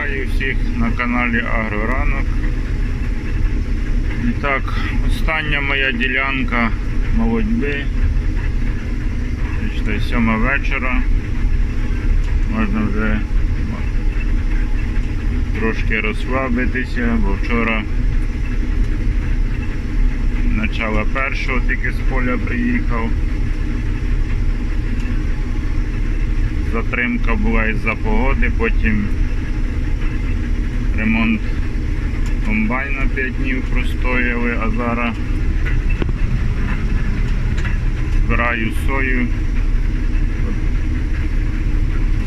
Вітаю всіх на каналі Агроранок. І так, остання моя ділянка молодьби. Бачите, сьома вечора. Можна вже трошки розслабитися, бо вчора начало першого тільки з поля приїхав. Затримка була із-за погоди, потім ремонт комбайна 5 днів простояли, а зараз збираю сою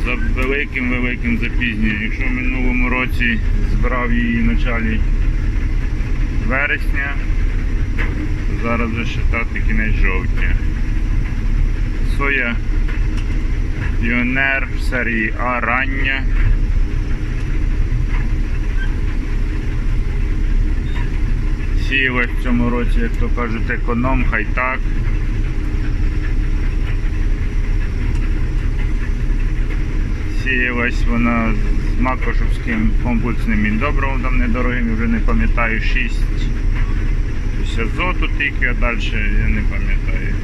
за великим-великим запізненням. Якщо в минулому році збирав її в началі вересня, то зараз вже считати кінець жовтня. Соя Піонер серії А рання. Сіялась в цьому році, як то кажуть, економ, хай так. Сіялась вона з макошевським комплексним міндобривом, там недорогим, вже не пам'ятаю, 6 з азоту тільки, а далі я не пам'ятаю.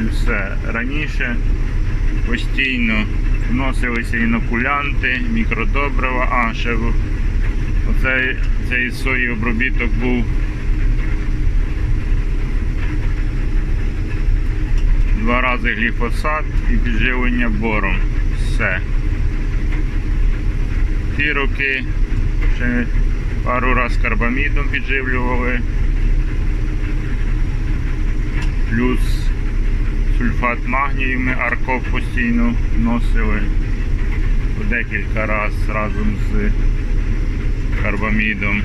І все. Раніше постійно вносилися інокулянти, мікродобрива, а ще оцей, цей сої обробіток був два гліфосат і підживлення бором. Все. Ті роки ще пару раз карбамідом підживлювали. Плюс сульфат магнію ми арков постійно вносили по декілька разів разом з карбамідом.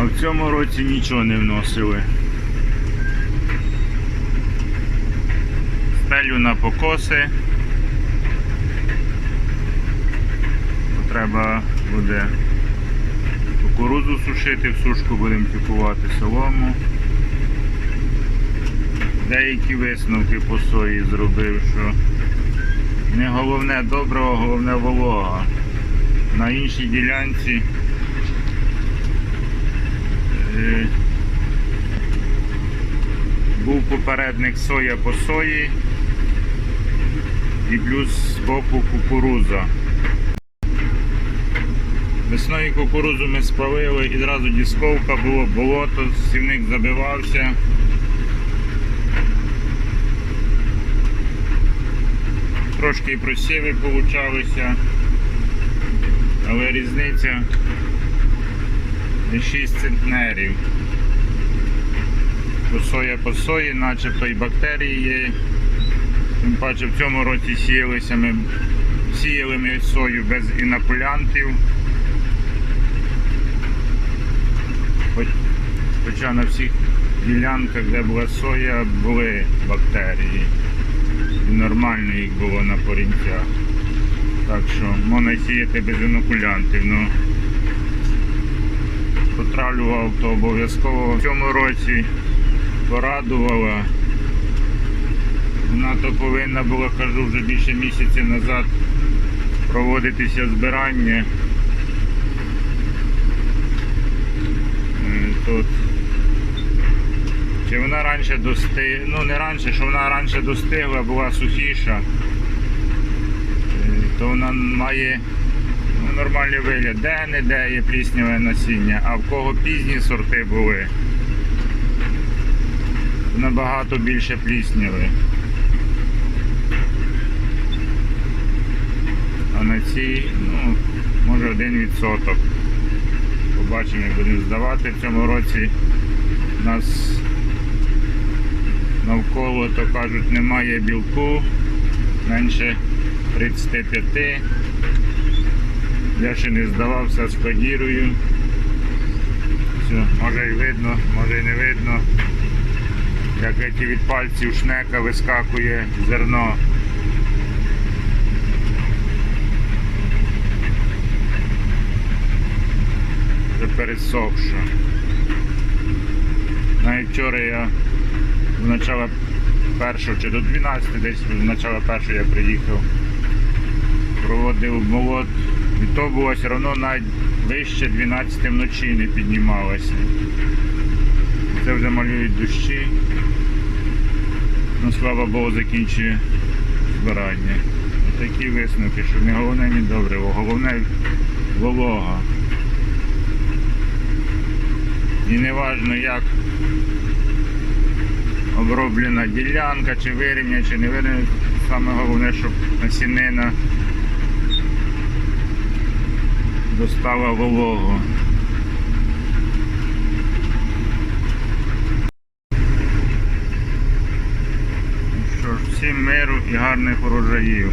А в цьому році нічого не вносили. Стелю на покоси. Треба буде кукурудзу сушити, в сушку будемо тюкувати солому. Деякі висновки по сої зробив, що не головне доброго, головне волога. На іншій ділянці е, був попередник соя по сої і плюс з боку кукуруза. Весною кукурузу ми спалили і одразу дісковка було, болото, сівник забивався. Трошки і просіви получалися, але різниця 6 центнерів. По соя по сої, начебто і бактерії є. Тим паче в цьому році сіялися ми, сіяли ми сою без інокулянтів. Хоча на всіх ділянках, де була соя, були бактерії. І нормально їх було на порінцях. Так що можна сіяти без інокулянтів. Ну, потравлював то обов'язково. В цьому році порадувала. Вона то повинна була, кажу, вже більше місяця назад проводитися збирання. Е, Тут. Чи вона раніше достигла, ну не раніше, що вона раніше достигла, була сухіша, е, то вона має ну, нормальний вигляд. Де-не-де є плісняве насіння, а в кого пізні сорти були, набагато більше плісняви. А на цій, ну, може один відсоток. Побачимо, як будемо здавати в цьому році. У нас навколо, то кажуть, немає білку, менше 35. Я ще не здавався, складірую. Все, може і видно, може і не видно. Як ті від пальців шнека вискакує зерно. Вже пересохше. Навіть вчора я з начала першого чи до 12 десь з начала першого я приїхав. проводив молот, і то було все одно навіть вище 12 вночі не піднімалося. Це вже малюють дощі. Ну, слава Богу, закінчує збирання. Такі висновки, що не головне не добриво, головне волога. І не важно як оброблена ділянка, чи вирівня, чи не вирівня. Саме головне, щоб насінина достала вологу. Ну Що ж, всім миру і гарних урожаїв.